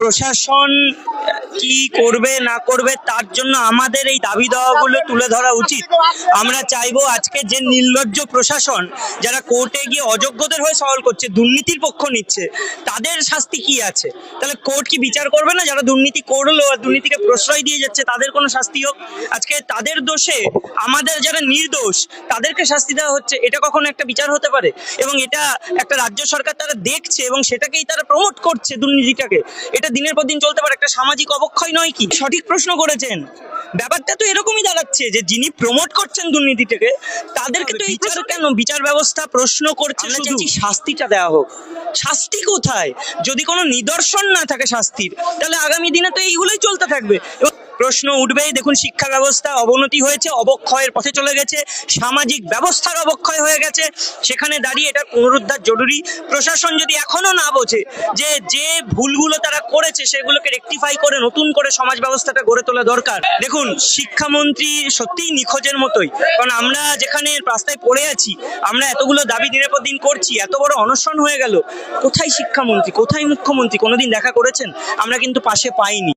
প্রশাসন কি করবে, না করবে, তার জন্য আমাদের এই দাবি দাওয়াগুলো তুলে ধরা উচিত। আমরা চাইব আজকে যে নির্লজ্জ প্রশাসন যারা কোর্টে গিয়ে অযোগ্যদের হয়ে সওয়াল করছে, দুর্নীতির পক্ষ নিচ্ছে, তাদের শাস্তি কি আছে? তাহলে কোর্ট কি বিচার করবে না? যারা দুর্নীতি করল আর দুর্নীতিকে প্রশ্রয় দিয়ে যাচ্ছে, তাদের কোনো শাস্তি হোক? আজকে তাদের দোষে, আমাদের যারা নির্দোষ, তাদেরকে শাস্তি দেওয়া হচ্ছে, এটা কখনো একটা বিচার হতে পারে? এবং এটা একটা রাজ্য সরকার তারা দেখছে এবং সেটাকেই তারা প্রমোট করছে দুর্নীতিটাকে। এটা দিনের পর দিন চলতে পারে একটা সামাজিক অবক্ষয় নয় কি? সঠিক প্রশ্ন করেছেন। ব্যাপারটা তো এরকমই দাঁড়াচ্ছে যে যিনি প্রমোট করছেন দুর্নীতিটাকে তাদেরকে তো বিচার কেন? বিচার ব্যবস্থা প্রশ্ন করছে শাস্তিটা দেওয়া হোক। শাস্তি কোথায়? যদি কোনো নিদর্শন না থাকে শাস্তির তাহলে আগামী দিনে তো এইগুলোই চলতে থাকবে। প্রশ্ন উঠবেই। দেখুন, শিক্ষা ব্যবস্থা অবনতি হয়েছে, অবক্ষয়ের পথে চলে গেছে, সামাজিক ব্যবস্থার অবক্ষয় হয়ে গেছে। সেখানে দাঁড়িয়ে এটা পুনরুদ্ধার জরুরি। প্রশাসন যদি এখনও না বোঝে যে যে ভুলগুলো তারা করেছে, সেগুলোকে রেকটিফাই করে, নতুন করে সমাজ ব্যবস্থাটা গড়ে তোলা দরকার। দেখুন, শিক্ষামন্ত্রী সত্যিই নিখোঁজের মতোই। কারণ আমরা যেখানে রাস্তায় পড়ে আছি, আমরা এতগুলো দাবি দিনের পর দিন করছি, এত বড় অনশন হয়ে গেল। কোথায় শিক্ষামন্ত্রী? কোথায় মুখ্যমন্ত্রী? কোনোদিন দেখা করেছেন? আমরা কিন্তু পাশে পাইনি।